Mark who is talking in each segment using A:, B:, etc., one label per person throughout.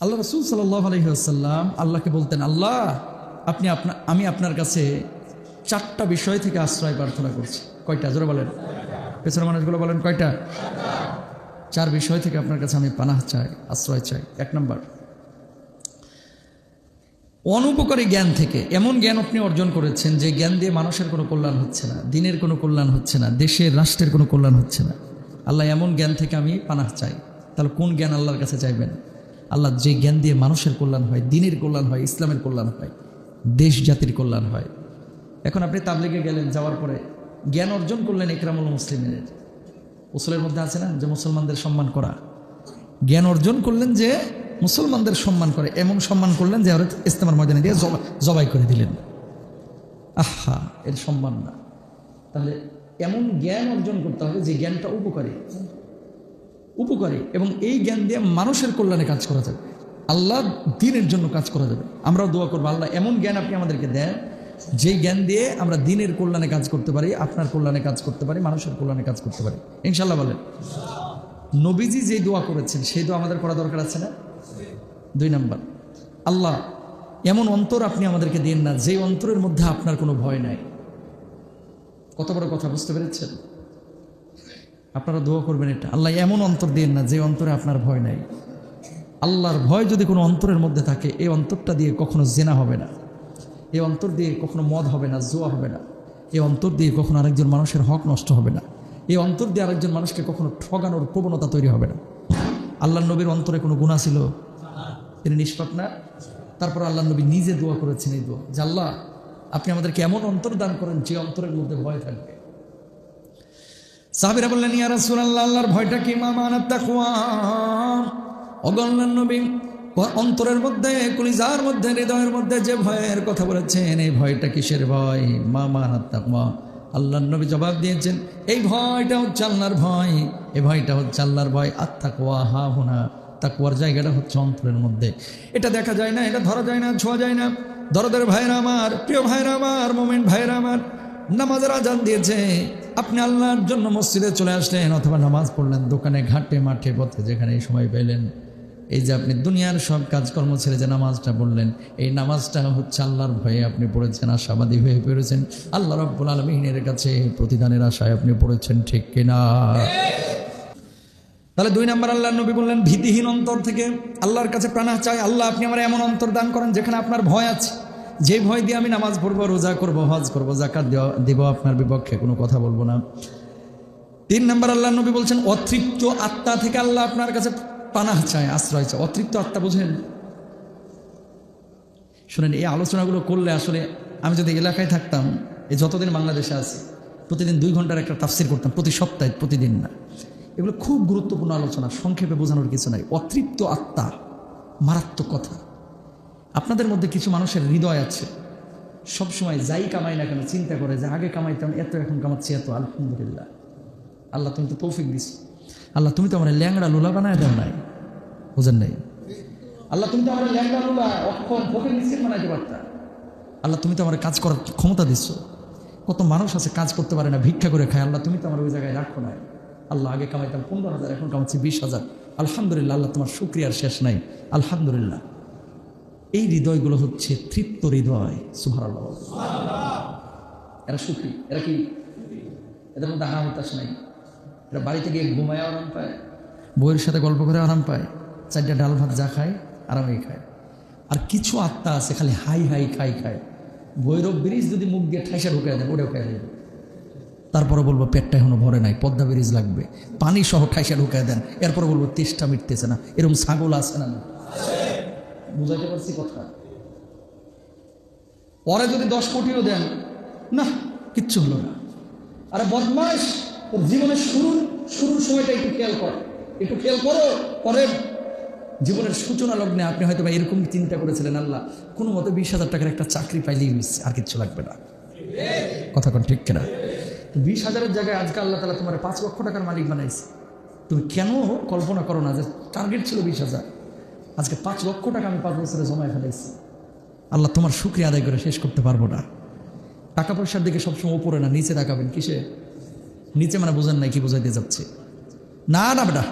A: আল্লাহ রসুল সাল্লাহ আলহিহাসাল্লাম আল্লাহকে বলতেন, আল্লাহ, আপনি আপনার আমি আপনার কাছে চারটা বিষয় থেকে আশ্রয় প্রার্থনা করছি। কয়টা? জোরে বলেন। পেছনের মানুষগুলো বলেন, কয়টা? চার বিষয় থেকে আপনার কাছে আমি পানাহ চাই, আশ্রয় চাই। এক নম্বর। অনুপকারী জ্ঞান থেকে, এমন জ্ঞান আপনি অর্জন করেছেন যে জ্ঞান দিয়ে মানুষের কোনো কল্যাণ হচ্ছে না, দিনের কোনো কল্যাণ হচ্ছে না, দেশের, রাষ্ট্রের কোনো কল্যাণ হচ্ছে না। আল্লাহ, এমন জ্ঞান থেকে আমি পানাহ চাই। তাহলে কোন জ্ঞান আল্লাহর কাছে চাইবেন? আল্লাহ যে জ্ঞান দিয়ে মানুষের কল্যাণ হয়, দিনের কল্যাণ হয়, ইসলামের কল্যাণ হয়, দেশ জাতির কল্যাণ হয়। এখন আপনি তাবলিগে গেলেন, যাওয়ার পরে জ্ঞান অর্জন করলেন একরামুল মুসলিমের। উসুলের মধ্যে আছে না, যে মুসলমানদের সম্মান করা। জ্ঞান অর্জন করলেন যে মুসলমানদের সম্মান করে, এমন সম্মান করলেন যে ইস্তেমার ময়দানে দিয়ে জবা- জবাই করে দিলেন। আহা, এর সম্মান না। তাহলে এমন জ্ঞান অর্জন করতে হবে যে জ্ঞানটা উপকারী। উপকারী এবং এই জ্ঞান দিয়ে মানুষের কল্যাণে কাজ করা যাবে। আল্লাহ দিনের জন্য কাজ করা যাবে। আমরাও দোয়া করব, আল্লাহ এমন জ্ঞান আপনি আমাদেরকে দেন যে জ্ঞান দিয়ে আমরা দিনের কল্যাণে কাজ করতে পারি, আপনার কল্যাণে কাজ করতে পারি, মানুষের কল্যাণে কাজ করতে পারি। ইনশাল্লাহ বলেন। নবীজি যে দোয়া করেছেন, সেই দোয়া আমাদের করা দরকার আছে না? দুই নাম্বার। আল্লাহ, এমন অন্তর আপনি আমাদেরকে দিন না যে অন্তরের মধ্যে আপনার কোনো ভয় নাই। কত বড় কথা, বুঝতে পেরেছেন? আপনারা দোয়া করবেন এটা। আল্লাহ এমন অন্তর দিন না যে অন্তরে আপনার ভয় নাই। আল্লাহর ভয় যদি কোনো অন্তরের মধ্যে থাকে, এই অন্তরটা দিয়ে কখনো জেনা হবে না। এই অন্তর দিয়ে কখনো মদ হবে না, জোয়া হবে না। এই অন্তর দিয়ে কখনো আরেকজন মানুষের হক নষ্ট হবে না। এই অন্তর দিয়ে আরেকজন মানুষকে কখনো ঠগানোর প্রবণতা তৈরি হবে না। আল্লাহ নবীর অন্তরে কোনো গুণা ছিল? তিনি নিষ্পাপ না। তারপর আল্লাহ নবী নিজে দোয়া করেছেন এই দোয়া। যে আল্লাহ, আপনি আমাদেরকে এমন অন্তর দান করেন যে অন্তরের মধ্যে ভয় থাকবে। সাহাবিরা বললেন, ইয়া রাসূলুল্লাহ, আল্লাহর ভয়টা কি? মা মানাত তাকওয়া? অগণনার নবী অন্তরের মধ্যে, কলিজার মধ্যে, হৃদয়ের মধ্যে যে ভয়ের কথা বলেছেন, এই ভয়টা কিসের ভয়? মা মানাত তাকওয়া। আল্লাহর নবী জবাব দিয়েছেন, এই ভয়টা হচ্ছে আল্লাহর ভয়। এই ভয়টা হচ্ছে আল্লাহর ভয়। আত্মাকওয়া হা হুনা। তাকুয়ার জায়গাটা হচ্ছে অন্তরের মধ্যে। এটা দেখা যায় না, এটা ধরা যায় না, ছোঁয়া যায় না। দরদের ভাইরা আমার, প্রিয় ভাইরা আমার মোমেন্ট ভাইরা আমার, নামাজের আজান দিয়েছে। আপনি আল্লাহর জন্য মসজিদে চলে আসলেন অথবা নামাজ পড়লেন, দোকানে, ঘাটে, মাঠে, পথে যেখানে এই সময় পেলেন। এই যে আপনি দুনিয়ার সব কাজকর্ম ছেড়ে যে নামাজটা পড়লেন, এই নামাজটা হচ্ছে আল্লাহর ভয়ে আপনি পড়েছেন, আশাবাদী হয়ে পড়েছেন। আল্লাহ রব্বুল আলমিনের কাছে প্রতিদানের আশায় আপনি পড়েছেন, ঠিক কিনা তাহলে দুই নম্বর আল্লাহ নবী বললেন, ভীতিহীন অন্তর থেকে আল্লাহর কাছে প্রাণা চাই। আল্লাহ, আপনি আমার এমন অন্তর দান করেন যেখানে আপনার ভয় আছে। যে ভয় দিয়ে আমি নামাজ পড়ব, রোজা করব, হজ করব জাকাত দেওয়া, দেবো আপনার বিপক্ষে, কোনো কথা বলব না। তিন নম্বর আল্লাহ নবী বলছেন, অতৃপ্ত আত্মা থেকে আল্লাহ আপনার কাছে পানাহ চায়, আশ্রয় চায়। অতৃপ্ত আত্মা বুঝেন? শুনেন, এই আলোচনাগুলো করলে আসলে আমি যদি এলাকায় থাকতাম, এই যতদিন বাংলাদেশে আছি, প্রতিদিন দুই ঘণ্টার একটা তাফসির করতাম, প্রতি সপ্তাহে, প্রতিদিন না। এগুলো খুব গুরুত্বপূর্ণ আলোচনা, সংক্ষেপে বোঝানোর কিছু নাই। অতৃপ্ত আত্মা মারাত্মক কথা। আপনাদের মধ্যে কিছু মানুষের হৃদয় আছে। সবসময় যাই কামাই না কেন চিন্তা করে যে আগে কামাইতাম, এত এখন কামাচ্ছি এত, আলহামদুলিল্লাহ। আল্লাহ তুমি তো তৌফিক দিস। আল্লাহ তুমি তো আমার ল্যাংড়া লুলা বানায় দেও নাই। বুঝেন নাই? আল্লাহ তুমি তো আমার ল্যাংড়া লুলা অক্ষম ফকির বানাইতে পারতা। আল্লাহ তুমি তো আমার কাজ করার ক্ষমতা দিচ্ছ কত মানুষ আছে কাজ করতে পারে না, ভিক্ষা করে খায়। আল্লাহ তুমি তো আমার ওই জায়গায় রাখো না আল্লাহ আগে কামাইতাম পনেরো হাজার, এখন কামাচ্ছি বিশ হাজার। আলহামদুলিল্লাহ, আল্লাহ তোমার শুক্রিয়ার শেষ নাই। আলহামদুলিল্লাহ। এই হৃদয়গুলো হচ্ছে তৃপ্ত হৃদয়। সুভার এরা সুখী। এরা কি? এদের মধ্যে আরাম হতাশ নাই? এরা বাড়িতে গিয়ে ঘুমায় আরাম পায় বইয়ের সাথে গল্প করে আরাম পায়, চারটা ডাল ভাত যা খায় আরামেই খায়। আর কিছু আত্মা আছে, খালি হাই হাই, খাই খায় ভৈরব ব্রিজ যদি মুখ দিয়ে ঠাইসা ঢুকায় দেয়, ওটাও খাই দেবে তারপরে বলব, পেটটা এখনও ভরে নাই, পদ্মা ব্রিজ লাগবে। পানি সহ ঠাইসা ঢুকায় দেন, এরপরে বলব, তেষ্টা মিটতেছে না। এরকম ছাগল আছে না বুঝাইতে পারছি কথা। পরে যদি দশ কোটিও দেন না কিচ্ছু হলো না। আরে বদমাস তোর জীবনের শুরু শুরুর সময়টা একটু খেয়াল কর। একটু খেয়াল করো, পরে জীবনের সূচনা লগ্নে আপনি হয়তো বা এরকম চিন্তা করেছিলেন, আল্লাহ, কোনো মতে বিশ হাজার টাকার একটা চাকরি পাইলেই হয়েছে আর কিচ্ছু লাগবে না। কথা কোন ঠিক কিনা? তো বিশ হাজারের জায়গায় আজকে আল্লাহ তালা তোমার পাঁচ লক্ষ টাকার মালিক বানাইছে। তুমি কেন কল্পনা করো না যে টার্গেট ছিল বিশ হাজার? আজকে পাঁচ লক্ষ টাকা আমি পাঁচ বছরে জমায় ফেলেছি আল্লাহ তোমার শুক্রিয়া আদায় করে শেষ করতে পারব না। টাকা পয়সার দিকে সবসময় উপরে না, নিচে তাকাবেন কিসে? নিচে মানে বোঝেন নাই কি বোঝাইতে যাচ্ছে। না না, বেটা।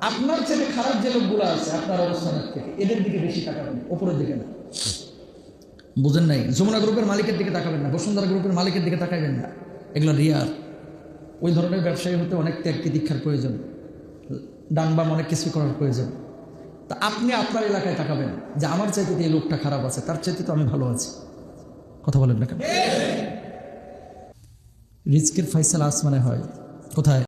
A: আপনার ছেলে খারাপ যে লোকগুলো আছে, আপনার অবস্থানের থেকে। এদের দিকে বেশি তাকাবেন ওপরের দিকে না। বুঝেন নাই? যমুনা গ্রুপের মালিকের দিকে তাকাবেন না, বসুন্ধরা গ্রুপের মালিকের দিকে তাকাবেন না। এগুলো রিয়ার। ওই ধরনের ব্যবসায়ী হতে অনেক ত্যাগ দীক্ষার প্রয়োজন। ডান বাম অনেক কিছু করার প্রয়োজন। তা আপনি আপনার এলাকায় তাকাবেন যে আমার চাইতে এই লোকটা খারাপ আছে তার চাইতে তো আমি ভালো আছি। কথা বলেন না কেন? রিস্কের ফাইসাল আসমানে হয়। কোথায়?